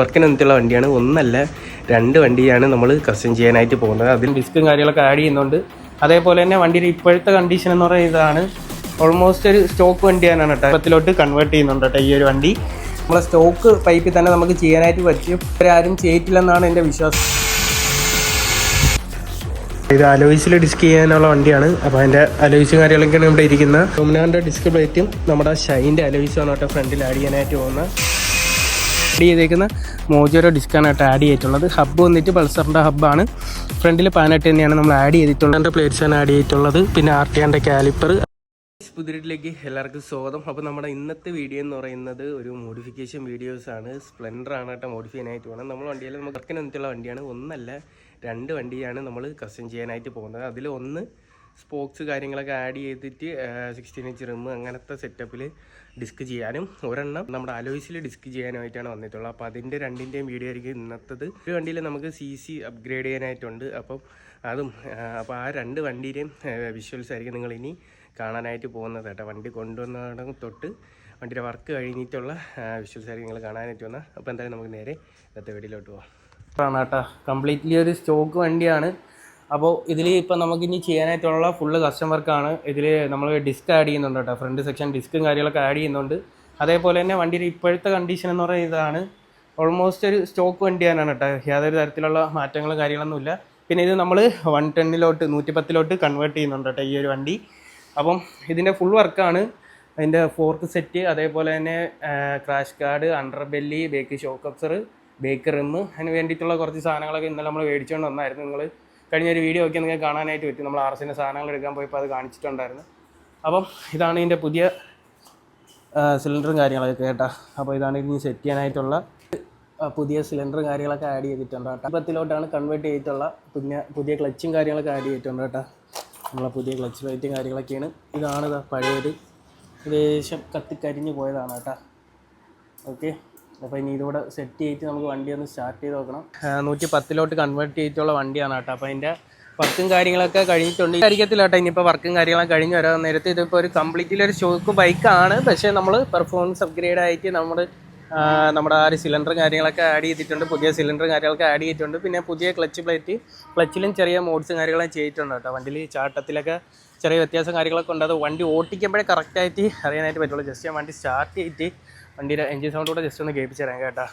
വർക്കിന് വന്നിട്ടുള്ള വണ്ടിയാണ്. ഒന്നല്ല രണ്ട് വണ്ടിയാണ് നമ്മൾ കസ്റ്റം ചെയ്യാനായിട്ട് പോകുന്നത്. അതിൽ ഡിസ്കും കാര്യങ്ങളൊക്കെ ആഡ് ചെയ്യുന്നുണ്ട്. അതേപോലെ തന്നെ വണ്ടിയുടെ ഇപ്പോഴത്തെ കണ്ടീഷൻ എന്ന് പറയുന്നത് ഇതാണ്. ഓൾമോസ്റ്റ് ഒരു സ്റ്റോക്ക് വണ്ടിയാണ് കേട്ടോ. ഇപ്പത്തിലോട്ട് കൺവേർട്ട് ചെയ്യുന്നുണ്ട് കേട്ടോ ഈ ഒരു വണ്ടി. നമ്മളെ സ്റ്റോക്ക് പൈപ്പിൽ തന്നെ നമുക്ക് ചെയ്യാനായിട്ട് പറ്റും. ഇവരാരും ചെയ്തിട്ടില്ലെന്നാണ് എന്റെ വിശ്വാസം. ഇത് അലോയിസിൽ ഡിസ്ക് ചെയ്യാനുള്ള വണ്ടിയാണ്. അപ്പോൾ അതിന്റെ അലോയിസ് കാര്യങ്ങളൊക്കെയാണ് ഇവിടെ ഇരിക്കുന്നത്. ഡൊമിനാന്റെ ഡിസ്ക് പ്ലേറ്റും നമ്മുടെ ഷൈന്റെ അലോയ്സും ആണ് കേട്ടോ ഫ്രണ്ടിൽ ആഡ് ചെയ്യാനായിട്ട് പോകുന്നത്. ആഡ് ചെയ്തേക്കുന്ന മോജോരോ ഡിസ്കാണ് കേട്ടോ ആഡ് ചെയ്തിട്ടുള്ളത്. ഹബ്ബ് വന്നിട്ട് പൾസറിന്റെ ഹബ്ബാണ് ഫ്രണ്ടിൽ പാനട്ട് തന്നെയാണ് നമ്മൾ ആഡ് ചെയ്തിട്ടുള്ളത്. എന്റെ പ്ലേറ്റ്സാണ് ആഡ് ചെയ്തിട്ടുള്ളത്. പിന്നെ ആർ ടി ആന്റെ കാലിപ്പർ പുതിരിട്ടിലേക്ക് എല്ലാവർക്കും സ്വാഗതം. അപ്പോൾ നമ്മുടെ ഇന്നത്തെ വീഡിയോ എന്ന് പറയുന്നത് ഒരു മോഡിഫിക്കേഷൻ വീഡിയോസ് ആണ്. സ്പ്ലെൻഡർ ആണ് കേട്ടോ മോഡിഫൈ ചെയ്യാനായിട്ട് പോകുന്നത് നമ്മൾ വണ്ടിയിൽ നമുക്ക് വർക്കിന് വന്നിട്ടുള്ള വണ്ടിയാണ്. ഒന്നല്ല രണ്ട് വണ്ടിയാണ് നമ്മൾ കസ്റ്റം ചെയ്യാനായിട്ട് പോകുന്നത്. അതിൽ ഒന്ന് സ്പോക്സ് കാര്യങ്ങളൊക്കെ ആഡ് ചെയ്തിട്ട് സിക്സ്റ്റീൻ ഇഞ്ച് റിം അങ്ങനത്തെ സെറ്റപ്പിൽ ഡിസ്ക് ചെയ്യാനും ഒരെണ്ണം നമ്മുടെ അലോയ്സിൽ ഡിസ്ക് ചെയ്യാനായിട്ടാണ് വന്നിട്ടുള്ളത്. അപ്പോൾ അതിന്റെ രണ്ടിന്റെയും വീഡിയോ ആയിരിക്കും ഇന്നത്തത്. ഒരു വണ്ടിയിൽ നമുക്ക് സി സി അപ്ഗ്രേഡ് ചെയ്യാനായിട്ടുണ്ട്. അപ്പം അതും അപ്പോൾ ആ രണ്ട് വണ്ടിയുടെയും വിഷ്വൽസ് ആയിരിക്കും നിങ്ങൾ ഇനി കാണാനായിട്ട് പോകുന്നത് കേട്ടോ. വണ്ടി കൊണ്ടുവന്ന തൊട്ട് വണ്ടിയുടെ വർക്ക് കഴിഞ്ഞിട്ടുള്ള വിഷ്വൽസ് ആയിരിക്കും നിങ്ങൾ കാണാനായിട്ട് വന്നാൽ അപ്പോൾ എന്തായാലും നമുക്ക് നേരെ ഇന്നത്തെ വീഡിയോയിലോട്ട് പോകാം ആണ് കേട്ടോ. കംപ്ലീറ്റ്ലി ഒരു സ്റ്റോക്ക് വണ്ടിയാണ്. അപ്പോൾ ഇതിൽ ഇപ്പം നമുക്ക് ഇനി ചെയ്യാനായിട്ടുള്ള ഫുള്ള് കസ്റ്റം വർക്കാണ് ഇതിൽ നമ്മൾ ഡിസ്ക് ആഡ് ചെയ്യുന്നുണ്ട് കേട്ടോ. ഫ്രണ്ട് സെക്ഷൻ ഡിസ്കും കാര്യങ്ങളൊക്കെ ആഡ് ചെയ്യുന്നുണ്ട്. അതേപോലെ തന്നെ വണ്ടിയുടെ ഇപ്പോഴത്തെ കണ്ടീഷൻ എന്ന് പറയുന്നത് ഇതാണ്. ഓൾമോസ്റ്റ് ഒരു സ്റ്റോക്ക് വണ്ടിയാണ് കേട്ടോ. യാതൊരു തരത്തിലുള്ള മാറ്റങ്ങളും കാര്യങ്ങളൊന്നുമില്ല പിന്നെ ഇത് നമ്മൾ വൺ ടെന്നിലോട്ട് നൂറ്റി പത്തിലോട്ട് കൺവേർട്ട് ചെയ്യുന്നുണ്ട് കേട്ടോ ഈ ഒരു വണ്ടി. അപ്പം ഇതിന്റെ ഫുൾ വർക്കാണ് അതിന്റെ ഫോർക്ക് സെറ്റ് അതേപോലെ തന്നെ crash guard under belly back shock absorber back rim അതിന് വേണ്ടിയിട്ടുള്ള കുറച്ച് സാധനങ്ങളൊക്കെ ഇന്നലെ നമ്മൾ മേടിച്ചുകൊണ്ട് വന്നായിരുന്നു നിങ്ങൾ കഴിഞ്ഞ ഒരു വീഡിയോ ഒക്കെ നിങ്ങൾക്ക് കാണാനായിട്ട് പറ്റും. നമ്മൾ ആർ എസിന്റെ സാധനങ്ങൾ എടുക്കാൻ പോയപ്പോൾ അത് കാണിച്ചിട്ടുണ്ടായിരുന്നു. അപ്പം ഇതാണ് ഇതിന്റെ പുതിയ സിലിണ്ടറും കാര്യങ്ങളൊക്കെ കേട്ടോ. അപ്പോൾ ഇതാണ് ഇനി സെറ്റ് ചെയ്യാനായിട്ടുള്ള പുതിയ സിലിണ്ടറും കാര്യങ്ങളൊക്കെ ആഡ് ചെയ്തിട്ടുണ്ട് കേട്ടോ. പത്തിലോട്ടാണ് കൺവേർട്ട് ചെയ്തിട്ടുള്ള പിന്നെ പുതിയ ക്ലച്ചും കാര്യങ്ങളൊക്കെ ആഡ് ചെയ്തിട്ടുണ്ട് കേട്ടോ. നമ്മളെ പുതിയ ക്ലച്ച് പ്ലേറ്റും കാര്യങ്ങളൊക്കെയാണ്. ഇതാണ് ഇതാ പഴയത് ഏകദേശം കത്തിക്കരിഞ്ഞ് പോയതാണ് കേട്ടോ. ഓക്കെ അപ്പോൾ ഇനി ഇതിവിടെ സെറ്റ് ചെയ്തിട്ട് നമുക്ക് വണ്ടി ഒന്ന് സ്റ്റാർട്ട് ചെയ്ത് നോക്കണം. നൂറ്റി പത്തിലോട്ട് കൺവേർട്ട് ചെയ്തിട്ടുള്ള വണ്ടിയാണ് കേട്ടോ. അപ്പോൾ അതിന്റെ വർക്കും കാര്യങ്ങളൊക്കെ കഴിഞ്ഞിട്ടുണ്ട്. ആയിരിക്കത്തില്ല കേട്ടോ ഇനിയിപ്പോൾ വർക്കും കാര്യങ്ങളും കഴിഞ്ഞ് വരാൻ നേരത്തെ ഇതിപ്പോൾ ഒരു കംപ്ലീറ്റ്ലി ഒരു ഷോക്ക് ബൈക്കാണ് പക്ഷേ നമ്മൾ പെർഫോമൻസ് അപ്ഗ്രേഡ് ആയിട്ട് നമ്മൾ നമ്മുടെ ആ ഒരു സിലിണ്ടർ കാര്യങ്ങളൊക്കെ ആഡ് ചെയ്തിട്ടുണ്ട്. പുതിയ സിലിണ്ടറും കാര്യങ്ങളൊക്കെ ആഡ് ചെയ്തിട്ടുണ്ട്. പിന്നെ പുതിയ ക്ലച്ച് പ്ലേറ്റ് ക്ലച്ചിലും ചെറിയ മോഡ്സും കാര്യങ്ങളും ചെയ്തിട്ടുണ്ട് കേട്ടോ. വണ്ടിയിൽ ചാട്ടത്തിലൊക്കെ ചെറിയ വ്യത്യാസം കാര്യങ്ങളൊക്കെ ഉണ്ട്. അത് വണ്ടി ഓട്ടിക്കുമ്പോഴേ കറക്റ്റായിട്ട് അറിയാനായിട്ട് പറ്റുള്ളൂ. ജസ്റ്റ് ഞാൻ വണ്ടി സ്റ്റാർട്ട് ചെയ്തിട്ട് വണ്ടിയുടെ എൻജിൻ സൗണ്ട് കൂടെ ജസ്റ്റ് ഒന്ന് കേൾപ്പിച്ചു തരാം കേട്ടോ.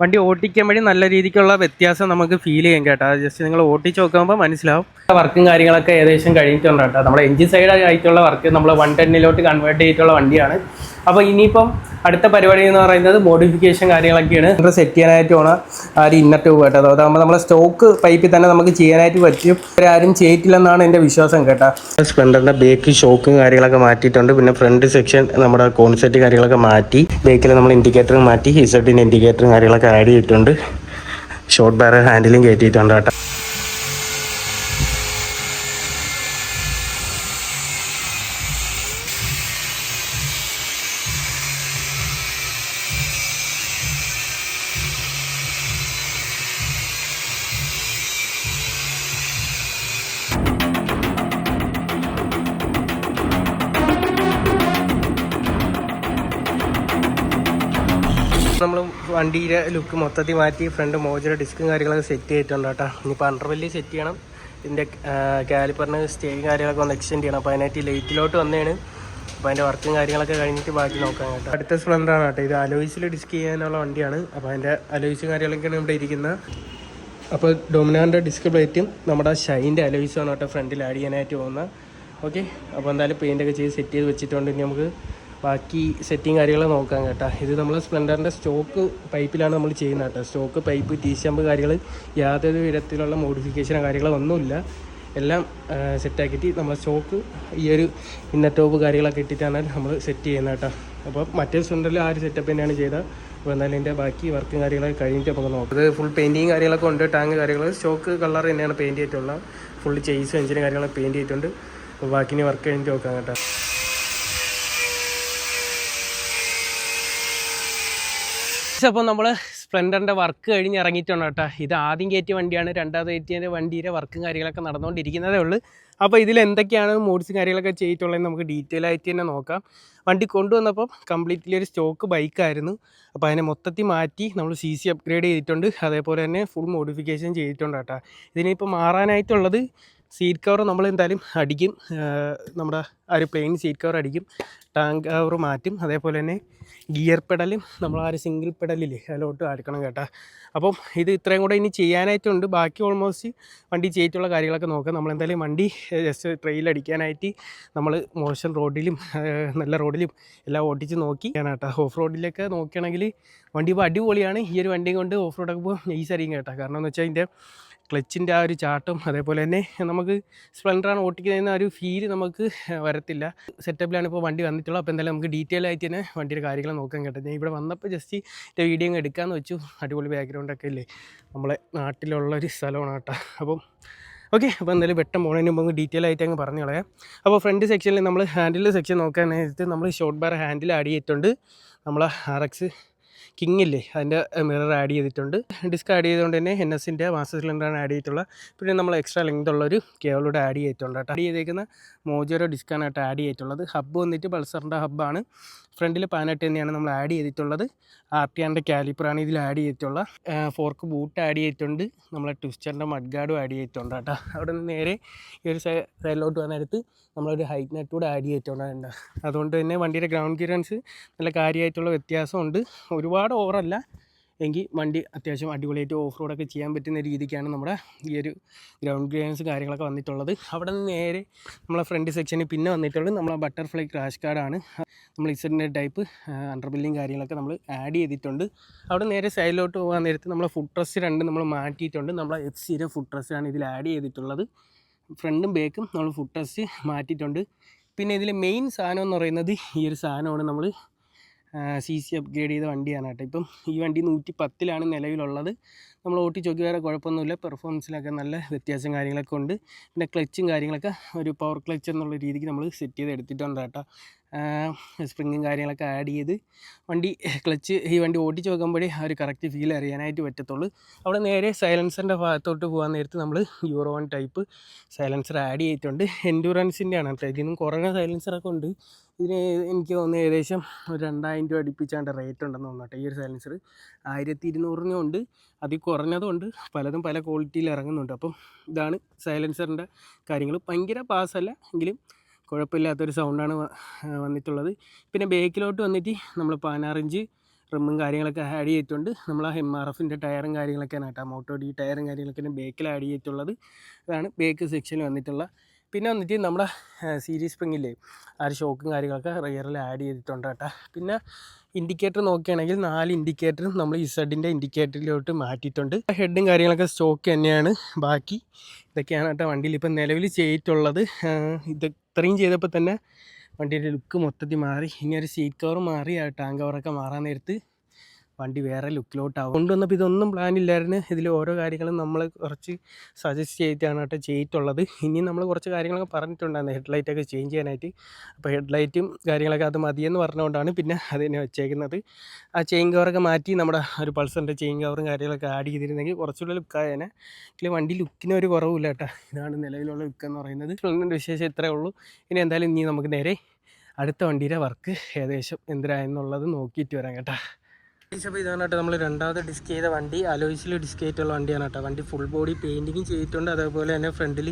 വണ്ടി ഓട്ടിക്കുമ്പോഴും നല്ല രീതിക്കുള്ള വ്യത്യാസം നമുക്ക് ഫീൽ ചെയ്യാം കേട്ടോ. ജസ്റ്റ് നിങ്ങൾ ഓട്ടിച്ച് നോക്കുമ്പോൾ മനസ്സിലാവും. വർക്കും കാര്യങ്ങളൊക്കെ ഏകദേശം കഴിഞ്ഞിട്ടുണ്ട് കേട്ടോ. നമ്മുടെ എഞ്ചിൻ സൈഡ് ആയിട്ടുള്ള വർക്ക് നമ്മൾ വൺ ടെന്നിലോട്ട് കൺവേർട്ട് ചെയ്തിട്ടുള്ള വണ്ടിയാണ്. അപ്പോൾ ഇനിയിപ്പം അടുത്ത പരിപാടി എന്ന് പറയുന്നത് മോഡിഫിക്കേഷൻ കാര്യങ്ങളൊക്കെയാണ്. നമ്മൾ സെറ്റ് ചെയ്യാനായിട്ട് പോണ ആ ഒരു ഇന്നർ ട്യൂബ് കേട്ടോ. അതാകുമ്പോൾ നമ്മളെ സ്റ്റോക്ക് പൈപ്പിൽ തന്നെ നമുക്ക് ചെയ്യാനായിട്ട് പറ്റും. ഇവരാരും ചെയ്തിട്ടില്ലെന്നാണ് എന്റെ വിശ്വാസം കേട്ടോ. സ്പ്ലെൻഡറിന്റെ ബേക്ക് ഷോക്കും കാര്യങ്ങളൊക്കെ മാറ്റിയിട്ടുണ്ട്. പിന്നെ ഫ്രണ്ട് സെക്ഷൻ നമ്മുടെ കോൺസെറ്റ് കാര്യങ്ങളൊക്കെ മാറ്റി. ബേക്കിൽ നമ്മൾ ഇൻഡിക്കേറ്റർ മാറ്റി ഹിസഡിന്റെ ഇൻഡിക്കേറ്ററും കാര്യങ്ങളൊക്കെ ആഡ് ചെയ്തിട്ടുണ്ട്. ഷോർട്ട് ബാരൽ ഹാൻഡിലും കയറ്റിയിട്ടുണ്ട് കേട്ടോ. നമ്മൾ വണ്ടിയുടെ ലുക്ക് മൊത്തത്തിൽ മാറ്റി ഫ്രണ്ട് മോജറ ഡിസ്കും കാര്യങ്ങളൊക്കെ സെറ്റ് ചെയ്തിട്ടുണ്ട് കേട്ടോ. ഇനിയിപ്പോൾ അണ്ടർവെല്ലി സെറ്റ് ചെയ്യണം. ഇതിന്റെ കാലിപ്പറിന് സ്റ്റേയും കാര്യങ്ങളൊക്കെ ഒന്ന് എക്സ്റ്റെൻഡ് ചെയ്യണം. അപ്പോൾ അതിനായിട്ട് ലൈറ്റിലോട്ട് വന്നതാണ് അപ്പോൾ അതിന്റെ വർക്കും കാര്യങ്ങളൊക്കെ കഴിഞ്ഞിട്ട് ബാക്കി നോക്കാം കേട്ടോ. അടുത്ത സ്പ്ലെൻഡറാണ് കേട്ടോ. ഇത് അലോയ്സിൽ ഡിസ്ക് ചെയ്യാനുള്ള വണ്ടിയാണ്. അപ്പോൾ അതിന്റെ അലോയ്സും കാര്യങ്ങളൊക്കെയാണ് ഇവിടെ ഇരിക്കുന്നത്. അപ്പോൾ ഡൊമിനാന്റെ ഡിസ്ക് പ്ലേറ്റും നമ്മുടെ ഷൈന്റെ അലോയ്സുമാണ് കേട്ടോ ഫ്രണ്ടിൽ ആഡ് ചെയ്യാനായിട്ട് പോകുന്നത്. ഓക്കെ അപ്പോൾ എന്തായാലും പെയിന്റൊക്കെ ചെയ്ത് സെറ്റ് ചെയ്ത് വെച്ചിട്ടുണ്ട്. ഇനി നമുക്ക് ബാക്കി സെറ്റിങ് കാര്യങ്ങൾ നോക്കാം കേട്ടോ. ഇത് നമ്മൾ സ്പ്ലെൻഡറിന്റെ സ്റ്റോക്ക് പൈപ്പിലാണ് നമ്മൾ ചെയ്യുന്നത് കേട്ടോ. സ്റ്റോക്ക് പൈപ്പ് ടീ കാര്യങ്ങൾ യാതൊരു വിധത്തിലുള്ള മോഡിഫിക്കേഷനോ കാര്യങ്ങളോ ഒന്നുമില്ല. എല്ലാം സെറ്റാക്കിയിട്ട് നമ്മൾ സ്റ്റോക്ക് ഈ ഒരു ഇന്നർ ടോപ്പ് കാര്യങ്ങളൊക്കെ ഇട്ടിട്ടാണ് നമ്മൾ സെറ്റ് ചെയ്യുന്നത് കേട്ടോ. അപ്പോൾ മറ്റേ സ്പ്ലെൻഡറിൽ ആ ഒരു സെറ്റപ്പ് തന്നെയാണ് ചെയ്തത്. അപ്പോൾ എന്നാലും ഇതിന്റെ ബാക്കി വർക്കും കാര്യങ്ങളൊക്കെ കഴിഞ്ഞിട്ട് നമുക്ക് നോക്കാം. ഇത് ഫുൾ പെയിന്റിങ് കാര്യങ്ങളൊക്കെ ഉണ്ട് ടാങ്ക് കാര്യങ്ങൾ സ്റ്റോക്ക് കളർ തന്നെയാണ് പെയിന്റ് ചെയ്തിട്ടുള്ളത്. ഫുൾ ചെയ്സും എഞ്ചിനും കാര്യങ്ങളൊക്കെ പെയിന്റ് ചെയ്തിട്ടുണ്ട്. അപ്പോൾ ബാക്കി ഇനി വർക്ക് കഴിഞ്ഞിട്ട് നോക്കാം കേട്ടോ. അപ്പോൾ നമ്മൾ സ്പ്ലെൻഡറിന്റെ വർക്ക് കഴിഞ്ഞ് ഇറങ്ങിയിട്ടുണ്ട് കേട്ടോ. ഇത് ആദ്യം കയറ്റിയ വണ്ടിയാണ് രണ്ടാമത് കയറ്റിയതിന്റെ വണ്ടിയുടെ വർക്കും കാര്യങ്ങളൊക്കെ നടന്നുകൊണ്ടിരിക്കുന്നതേ ഉള്ളൂ. അപ്പോൾ ഇതിൽ എന്തൊക്കെയാണ് മോഡ്സും കാര്യങ്ങളൊക്കെ ചെയ്തിട്ടുള്ളത് നമുക്ക് ഡീറ്റെയിൽ ആയിട്ട് തന്നെ നോക്കാം. വണ്ടി കൊണ്ടുവന്നപ്പം കംപ്ലീറ്റ്ലി ഒരു സ്റ്റോക്ക് ബൈക്കായിരുന്നു അപ്പോൾ അതിനെ മൊത്തത്തിൽ മാറ്റി നമ്മൾ സി സി അപ്ഗ്രേഡ് ചെയ്തിട്ടുണ്ട്. അതേപോലെ തന്നെ ഫുൾ മോഡിഫിക്കേഷൻ ചെയ്തിട്ടുണ്ട് കേട്ടോ. ഇതിനിപ്പോൾ മാറാനായിട്ടുള്ളത് സീറ്റ് കവർ നമ്മൾ എന്തായാലും അടിക്കും നമ്മുടെ ആ ഒരു പ്ലെയിൻ സീറ്റ് കവർ അടിക്കും. ടാങ്ക് കവർ മാറ്റും. അതേപോലെ തന്നെ ഗിയർ പെഡലും നമ്മൾ ആ ഒരു സിംഗിൾ പെഡലില്ലേ അതിലോട്ട് അടക്കണം കേട്ടോ. അപ്പം ഇത് ഇത്രയും കൂടെ ഇനി ചെയ്യാനായിട്ടുണ്ട്. ബാക്കി ഓൾമോസ്റ്റ് വണ്ടി ചെയ്തിട്ടുള്ള കാര്യങ്ങളൊക്കെ നോക്കാം. നമ്മൾ എന്തായാലും വണ്ടി ജസ്റ്റ് ട്രെയിൽ അടിക്കാനായിട്ട് നമ്മൾ മോശം റോഡിലും നല്ല റോഡിലും എല്ലാം ഓടിച്ച് നോക്കി കേട്ടോ. ഓഫ് റോഡിലൊക്കെ നോക്കുകയാണെങ്കിൽ വണ്ടി ഇപ്പോൾ അടിപൊളിയാണ്. ഈ ഒരു വണ്ടിയും കൊണ്ട് ഓഫ് റോഡൊക്കെ പോകുമ്പോൾ ഈസ് ആയിരിക്കും കേട്ടോ. കാരണം എന്ന് വെച്ചാൽ അതിന്റെ ക്ലച്ചിന്റെ ആ ഒരു ചാട്ടം അതേപോലെ തന്നെ നമുക്ക് സ്പ്ലെൻഡറാണ് ഓട്ടിക്കുന്നതെന്ന ഒരു ഫീൽ നമുക്ക് വരത്തില്ല. സെറ്റപ്പിലാണ് ഇപ്പോൾ വണ്ടി വന്നിട്ടുള്ളത്. അപ്പോൾ എന്തായാലും നമുക്ക് ഡീറ്റെയിൽ ആയിട്ട് തന്നെ വണ്ടിയുടെ കാര്യങ്ങൾ നോക്കാൻ കേട്ടോ. ഞാൻ ഇവിടെ വന്നപ്പോൾ ജസ്റ്റ് വീഡിയോ അങ്ങ് എടുക്കാമെന്ന് വെച്ചു. അടിപൊളി ബാക്ക്ഗ്രൗണ്ടൊക്കെ ഇല്ലേ നമ്മളെ നാട്ടിലുള്ള ഒരു സ്ഥലമാണ് കേട്ടോ. അപ്പം ഓക്കെ അപ്പോൾ എന്തായാലും വെട്ടം പോകുന്നതിന് മുമ്പ് ഡീറ്റെയിൽ ആയിട്ട് അങ്ങ് പറഞ്ഞു കളയാം. അപ്പോൾ ഫ്രണ്ട് സെക്ഷനിൽ നമ്മൾ ഹാൻഡിൽ സെക്ഷൻ നോക്കാൻ നേരത്തെ നമ്മൾ ഷോർട്ട് ബാർ ഹാൻഡിൽ ആഡ് ചെയ്തിട്ടുണ്ട്. നമ്മൾ ആർ എക്സ് കിങ് ഇല്ലേ അതിന്റെ മിറർ ആഡ് ചെയ്തിട്ടുണ്ട്. ഡിസ്ക് ആഡ് ചെയ്തുകൊണ്ട് തന്നെ എൻ എസിന്റെ മാസ്റ്റർ സിലിണ്ടറാണ് ആഡ് ചെയ്തിട്ടുള്ളത്. പിന്നെ നമ്മൾ എക്സ്ട്രാ ലെങ്ത് ഉള്ളൊരു കേബിളൂടെ ആഡ് ചെയ്തിട്ടുണ്ട് കേട്ടോ. ആഡ് ചെയ്തേക്കുന്ന മോജോരോ ഡിസ്കാനായിട്ട് ആഡ് ചെയ്തിട്ടുള്ളത്. ഹബ്ബ് വന്നിട്ട് പൾസറിന്റെ ഹബ്ബാണ് ഫ്രണ്ടിൽ പാനറ്റ് തന്നെയാണ് നമ്മൾ ആഡ് ചെയ്തിട്ടുള്ളത്. ആർ ടി ആറിന്റെ കാലിപ്പറാണ് ഇതിൽ ആഡ് ചെയ്തിട്ടുള്ള. ഫോർക്ക് ബൂട്ട് ആഡ് ചെയ്തിട്ടുണ്ട്. നമ്മളെ ട്വിസ്റ്ററിന്റെ മഡ് ഗാർഡും ആഡ് ചെയ്തിട്ടുണ്ട് കേട്ടോ. അവിടെ നിന്ന് നേരെ ഈ ഒരു സൈഡിലോട്ട് വന്നിടത്ത് നമ്മളൊരു ഹൈറ്റ് നെറ്റ് കൂടെ ആഡ് ചെയ്തിട്ടുണ്ട് അതുകൊണ്ട് തന്നെ വണ്ടിയുടെ ഗ്രൗണ്ട് ക്ലിയറൻസ് നല്ല കാര്യമായിട്ടുള്ള വ്യത്യാസമുണ്ട്. ഒരുപാട് ഓവറല്ല എങ്കിൽ വണ്ടി അത്യാവശ്യം അടിപൊളിയായിട്ട് ഓഫ് റോഡൊക്കെ ചെയ്യാൻ പറ്റുന്ന രീതിക്കാണ് നമ്മുടെ ഈ ഒരു ഗ്രൗണ്ട് ക്ലിയറൻസ് കാര്യങ്ങളൊക്കെ വന്നിട്ടുള്ളത്. അവിടെ നിന്ന് നേരെ നമ്മളെ ഫ്രണ്ട് സെക്ഷനിൽ പിന്നെ വന്നിട്ടുള്ളത് നമ്മളെ ബട്ടർഫ്ലൈ ക്രാഷ് കാർഡാണ് നമ്മൾ ഇസഡിന്റെ ടൈപ്പ് അണ്ടർ ബില്ലിങ് കാര്യങ്ങളൊക്കെ നമ്മൾ ആഡ് ചെയ്തിട്ടുണ്ട്. അവിടെ നേരെ സൈഡിലോട്ട് പോകാൻ നേരത്ത് നമ്മളെ ഫുഡ് ട്രസ് രണ്ട് നമ്മൾ മാറ്റിയിട്ടുണ്ട്. നമ്മളെ എഫ് സിയുടെ ഫുഡ് ട്രസ്റ്റാണ് ഇതിൽ ആഡ് ചെയ്തിട്ടുള്ളത്. ഫ്രണ്ടും ബേക്കും നമ്മൾ ഫുഡ് ട്രസ്റ്റ് മാറ്റിയിട്ടുണ്ട്. പിന്നെ ഇതിൽ മെയിൻ സാധനം എന്ന് പറയുന്നത് ഈ ഒരു സാധനമാണ് നമ്മൾ സി സി അപ്ഗ്രേഡ് ചെയ്ത വണ്ടിയാണ് കേട്ടോ. ഇപ്പം ഈ വണ്ടി നൂറ്റി പത്തിലാണ് നിലവിലുള്ളത്. നമ്മൾ ഓട്ടിച്ച് നോക്കി വേറെ കുഴപ്പമൊന്നുമില്ല പെർഫോമൻസിലൊക്കെ നല്ല വ്യത്യാസം കാര്യങ്ങളൊക്കെ ഉണ്ട്. പിന്നെ ക്ലച്ചും കാര്യങ്ങളൊക്കെ ഒരു പവർ ക്ലച്ച് എന്നുള്ള രീതിക്ക് നമ്മൾ സെറ്റ് ചെയ്ത് എടുത്തിട്ടുണ്ട് കേട്ടോ. സ്പ്രിങ്ങും കാര്യങ്ങളൊക്കെ ആഡ് ചെയ്ത് വണ്ടി ക്ലച്ച് ഈ വണ്ടി ഓടിച്ച് നോക്കുമ്പോഴേ ആ ഒരു കറക്റ്റ് ഫീൽ അറിയാനായിട്ട് പറ്റത്തുള്ളൂ. അവിടെ നേരെ സൈലൻസറിന്റെ ഭാഗത്തോട്ട് പോകാൻ നേരത്ത് നമ്മൾ euro one type silencer add ചെയ്തിട്ടുണ്ട്. എൻഡ്യൂറൻസിന്റെ ആണ് കേട്ടോ. ഇതിനും കുറഞ്ഞ സൈലൻസറൊക്കെ ഉണ്ട്. ഇതിന് എനിക്ക് തോന്നുന്നു ഏകദേശം ഒരു രണ്ടായിരം രൂപ അടുപ്പിച്ചാണ്ട് റേറ്റ് ഉണ്ടെന്ന് തോന്നുന്നു കേട്ടോ ഈ ഒരു സൈലൻസർ ആയിരത്തി ഇരുന്നൂറിനും ഉണ്ട്. അതിൽ കുറഞ്ഞതുകൊണ്ട് പലതും പല ക്വാളിറ്റിയിൽ ഇറങ്ങുന്നുണ്ട്. അപ്പം ഇതാണ് സൈലൻസറിന്റെ കാര്യങ്ങൾ. ഭയങ്കര പാസ്സല്ല എങ്കിലും കുഴപ്പമില്ലാത്തൊരു സൗണ്ടാണ് വന്നിട്ടുള്ളത്. പിന്നെ ബേക്കിലോട്ട് വന്നിട്ട് നമ്മൾ പതിനാറിഞ്ച് റിമ്മും കാര്യങ്ങളൊക്കെ ആഡ് ചെയ്തിട്ടുണ്ട്. നമ്മൾ ആ എം ആർ എഫിന്റെ ടയറും കാര്യങ്ങളൊക്കെയാണ് കേട്ടോ മോട്ടോ ഡി ടയറും കാര്യങ്ങളൊക്കെ ബേക്കിൽ ആഡ് ചെയ്തിട്ടുള്ളത്. അതാണ് ബേക്ക് സെക്ഷനിൽ വന്നിട്ടുള്ള പിന്നെ വന്നിട്ട് നമ്മുടെ സീരീസ് സ്പ്രിങ്ങില്ലേ ആ ഒരു ഷോക്കും കാര്യങ്ങളൊക്കെ റിയറിൽ ആഡ് ചെയ്തിട്ടുണ്ട് കേട്ടോ. പിന്നെ ഇൻഡിക്കേറ്റർ നോക്കുകയാണെങ്കിൽ നാല് ഇൻഡിക്കേറ്ററും നമ്മൾ ഇസഡിന്റെ ഇൻഡിക്കേറ്ററിലോട്ട് മാറ്റിയിട്ടുണ്ട്. ഹെഡും കാര്യങ്ങളൊക്കെ സ്റ്റോക്ക് തന്നെയാണ്. ബാക്കി ഇതൊക്കെയാണ് കേട്ടോ വണ്ടിയിൽ ഇപ്പം നിലവിൽ ചെയ്തിട്ടുള്ളത്. ഇത് ഇത്രയും ചെയ്തപ്പോൾ തന്നെ വണ്ടിയുടെ ലുക്ക് മൊത്തത്തിൽ മാറി. ഇനി ഒരു സീറ്റ് കവർ മാറി ആ ടാങ്ക് കവറൊക്കെ മാറാൻ നേരത്ത് വണ്ടി വേറെ ലുക്കിലോട്ടാവും. കൊണ്ടുവന്നപ്പോൾ ഇതൊന്നും പ്ലാൻ ഇല്ലായിരുന്നു. ഇതിൽ ഓരോ കാര്യങ്ങളും നമ്മൾ കുറച്ച് സജസ്റ്റ് ചെയ്തിട്ടാണ് കേട്ടോ ചെയ്തിട്ടുള്ളത്. ഇനി നമ്മൾ കുറച്ച് കാര്യങ്ങളൊക്കെ പറഞ്ഞിട്ടുണ്ടായിരുന്നു. ഹെഡ്ലൈറ്റൊക്കെ ചേഞ്ച് ചെയ്യാനായിട്ട്. അപ്പോൾ ഹെഡ്ലൈറ്റും കാര്യങ്ങളൊക്കെ അത് മതിയെന്ന് പറഞ്ഞുകൊണ്ടാണ് പിന്നെ അത് തന്നെ വെച്ചേക്കുന്നത്. ആ ചെയിൻ കവറൊക്കെ മാറ്റി നമ്മുടെ ഒരു പൾസറിന്റെ ചെയിൻ കവറും കാര്യങ്ങളൊക്കെ ആഡ് ചെയ്തിരുന്നെങ്കിൽ കുറച്ചുകൂടെ ലുക്കായേനെ ഇതിൽ വണ്ടി ലുക്കിന് ഒരു കുറവില്ല കേട്ടോ. ഇതാണ് നിലവിലുള്ള ലുക്ക് എന്ന് പറയുന്നത്. ഇതിന്റെ വിശേഷം ഇത്രയേ ഉള്ളൂ. ഇനി എന്തായാലും ഇനി നമുക്ക് നേരെ അടുത്ത വണ്ടിയുടെ വർക്ക് ഏകദേശം എന്തിനായെന്നുള്ളത് നോക്കിയിട്ട് വരാം കേട്ടോ. അപ്പോൾ ഇതാണ് കേട്ടോ നമ്മൾ രണ്ടാമത് ഡിസ്ക് ചെയ്ത വണ്ടി അലോയ്സിൽ ഡിസ്ക് ചെയ്തിട്ടുള്ള വണ്ടിയാണ് കേട്ടോ വണ്ടി ഫുൾ ബോഡി പെയിന്റിങ് ചെയ്തിട്ടുണ്ട്. അതേപോലെ തന്നെ ഫ്രണ്ടിൽ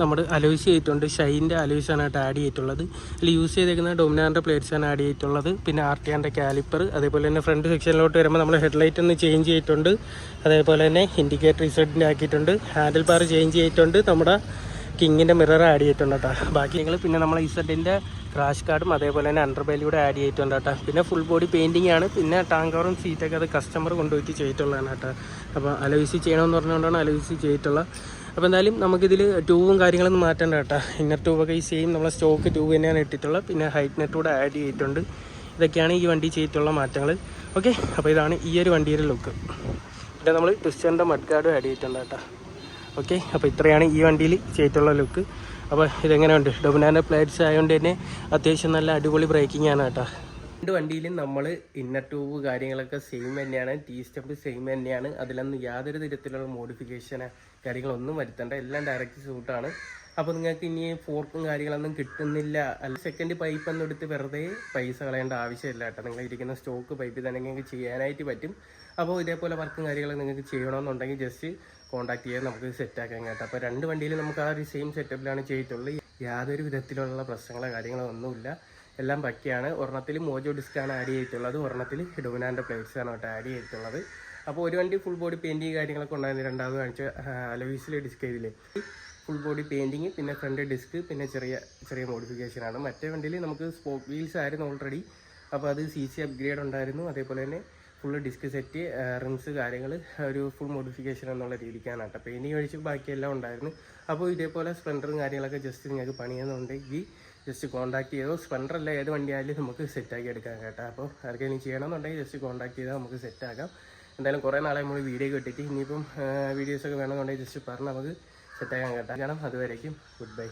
നമ്മൾ അലോയ്സ് ചെയ്തിട്ടുണ്ട്. ഷൈന്റെ അലോയ്സ് ആണ് കേട്ടോ ആഡ് ചെയ്തിട്ടുള്ളത്. അതിൽ യൂസ് ചെയ്തേക്കുന്ന ഡൊമിനാറിന്റെ ആണ് ആഡ് ചെയ്തിട്ടുള്ളത്. പിന്നെ ആർ ടി ആറിന്റെ കാലിപ്പർ അതേപോലെ തന്നെ ഫ്രണ്ട് സെക്ഷനിലോട്ട് വരുമ്പോൾ നമ്മൾ ഹെഡ്ലൈറ്റ് ഒന്ന് ചേഞ്ച് ചെയ്തിട്ടുണ്ട്. അതേപോലെ തന്നെ ഇൻഡിക്കേറ്റർ ഇസഡിന്റെ ആക്കിയിട്ടുണ്ട്. ഹാൻഡിൽ ബാർ ചേഞ്ച് ചെയ്തിട്ടുണ്ട്. നമ്മുടെ കിങ്ങിന്റെ മിറർ ആഡ് ചെയ്തിട്ടുണ്ട് കേട്ടോ. ബാക്കി നിങ്ങൾ പിന്നെ നമ്മൾ ഇസഡിന്റെ ക്രാഷ് കാർഡും അതേപോലെ തന്നെ അണ്ടർബെല്ലിയൂടെ ആഡ് ചെയ്തിട്ടുണ്ട് കേട്ടോ. പിന്നെ ഫുൾ ബോഡി പെയിന്റിംഗ് ആണ്. പിന്നെ ടാങ്കറും സീറ്റൊക്കെ അത് കസ്റ്റമർ കൊണ്ടുപോയിട്ട് ചെയ്തിട്ടുള്ളതാണ് കേട്ടോ. അപ്പോൾ അലോയിസി ചെയ്യണമെന്ന് പറഞ്ഞുകൊണ്ടാണ് അലോയിസി ചെയ്തിട്ടുള്ളത്. അപ്പോൾ എന്തായാലും നമുക്കിതിൽ ട്യൂബും കാര്യങ്ങളൊന്നും മാറ്റേണ്ട കേട്ടോ. ഇന്നർ ട്യൂബൊക്കെ ഈ സെയിം നമ്മളെ സ്റ്റോക്ക് ട്യൂബ് തന്നെയാണ് ഇട്ടിട്ടുള്ളത്. പിന്നെ ഹൈറ്റ് നെറ്റ് കൂടെ ആഡ് ചെയ്തിട്ടുണ്ട്. ഇതൊക്കെയാണ് ഈ വണ്ടി ചെയ്തിട്ടുള്ള മാറ്റങ്ങൾ ഓക്കെ അപ്പോൾ ഇതാണ് ഈ ഒരു വണ്ടിയുടെ ലുക്ക് പിന്നെ നമ്മൾ ട്വിസ്റ്ററിന്റെ മഡ് ഗാർഡും ആഡ് ചെയ്തിട്ടുണ്ട് കേട്ടോ. ഓക്കെ അപ്പോൾ ഇത്രയാണ് ഈ വണ്ടിയിൽ ചെയ്തിട്ടുള്ള ലുക്ക് അപ്പോൾ ഇതെങ്ങനെയുണ്ട്? ഡൊമിനാന്റെ പ്ലേറ്റ്സ് ആയതുകൊണ്ട് തന്നെ അത്യാവശ്യം നല്ല അടിപൊളി ബ്രേക്കിംഗ് ആണ് കേട്ടോ. രണ്ട് വണ്ടിയിലും നമ്മൾ ഇന്നർ ട്യൂബ് കാര്യങ്ങളൊക്കെ സെയിം തന്നെയാണ് ടീ സ്റ്റെപ്പ് സെയിം തന്നെയാണ്. അതിലൊന്നും യാതൊരു തരത്തിലുള്ള മോഡിഫിക്കേഷന് കാര്യങ്ങളൊന്നും വരുത്തേണ്ട. എല്ലാം ഡയറക്റ്റ് സൂട്ടാണ് അപ്പോൾ നിങ്ങൾക്ക് ഇനി ഫോർക്കും കാര്യങ്ങളൊന്നും കിട്ടുന്നില്ല. അല്ല സെക്കൻഡ് പൈപ്പ് ഒന്നും എടുത്ത് വെറുതെ പൈസ കളയേണ്ട ആവശ്യമില്ല കേട്ടോ. നിങ്ങൾ ഇരിക്കുന്ന സ്റ്റോക്ക് പൈപ്പിൽ തന്നെ നിങ്ങൾക്ക് ചെയ്യാനായിട്ട് പറ്റും. അപ്പോൾ ഇതേപോലെ വർക്കും കാര്യങ്ങളും നിങ്ങൾക്ക് ചെയ്യണമെന്നുണ്ടെങ്കിൽ ജസ്റ്റ് കോൺടാക്ട് ചെയ്യാൻ നമുക്ക് സെറ്റാക്കാൻ കേട്ടോ. അപ്പോൾ രണ്ട് വണ്ടിയിൽ നമുക്ക് ആ ഒരു സെയിം സെറ്റപ്പിലാണ് ചെയ്തിട്ടുള്ളത് യാതൊരു വിധത്തിലുള്ള പ്രശ്നങ്ങളോ കാര്യങ്ങളോ ഒന്നുമില്ല. എല്ലാം പക്കയാണ്. ഒരെണ്ണത്തിൽ മോജോ ഡിസ്ക്കാണ് ആഡ് ചെയ്തിട്ടുള്ളത്. ഒരെണ്ണത്തിൽ ഡൊമിനാന്റെ പ്ലേറ്റ്സ് ആണ് കേട്ടോ ആഡ് ചെയ്തിട്ടുള്ളത്. അപ്പോൾ ഒരു വണ്ടി ഫുൾ ബോഡി പെയിന്റിങ് കാര്യങ്ങളൊക്കെ ഉണ്ടായിരുന്നു. രണ്ടാമത് കാണിച്ച അലോയിസിലെ ഡിസ്ക് ഇതിൽ ഫുൾ ബോഡി പെയിന്റിങ് പിന്നെ ഫ്രണ്ട് ഡിസ്ക് പിന്നെ ചെറിയ ചെറിയ മോഡിഫിക്കേഷനാണ് മറ്റേ വണ്ടിയിൽ നമുക്ക് സ്പോക്ക് വീൽസ് ആയിരുന്നു ഓൾറെഡി അപ്പോൾ അത് സി സി അപ്ഗ്രേഡ് ഉണ്ടായിരുന്നു. അതേപോലെ തന്നെ ഫുള്ള് ഡിസ്ക് സെറ്റ് റിംസ് കാര്യങ്ങൾ ഒരു ഫുൾ മോഡിഫിക്കേഷൻ എന്നുള്ള രീതിക്കാണ് കേട്ടോ. പെയിന്റിങ് ഒഴിച്ച് ബാക്കിയെല്ലാം ഉണ്ടായിരുന്നു. അപ്പോൾ ഇതേപോലെ സ്പ്ലെൻഡറും കാര്യങ്ങളൊക്കെ ജസ്റ്റ് നിങ്ങൾക്ക് പണിയുന്നുണ്ടെങ്കിൽ ജസ്റ്റ് കോൺടാക്ട് ചെയ്തോ. സ്പ്ലെൻഡർ അല്ല ഏത് വണ്ടിയായാലും നമുക്ക് സെറ്റാക്കി എടുക്കാം കേട്ടോ. അപ്പോൾ ആർക്കെങ്കിലും ചെയ്യണമെന്നുണ്ടെങ്കിൽ ജസ്റ്റ് കോൺടാക്ട് ചെയ്താൽ നമുക്ക് സെറ്റാക്കാം എന്തായാലും കുറേ നാളെ നമ്മൾ വീഡിയോ കിട്ടിയിട്ട് ഇനിയിപ്പം വീഡിയോസൊക്കെ വേണമെന്നുണ്ടെങ്കിൽ ജസ്റ്റ് പറഞ്ഞ് നമുക്ക് സെറ്റാക്കാൻ കേട്ടോ. കാരണം അതുവരേക്കും. Good bye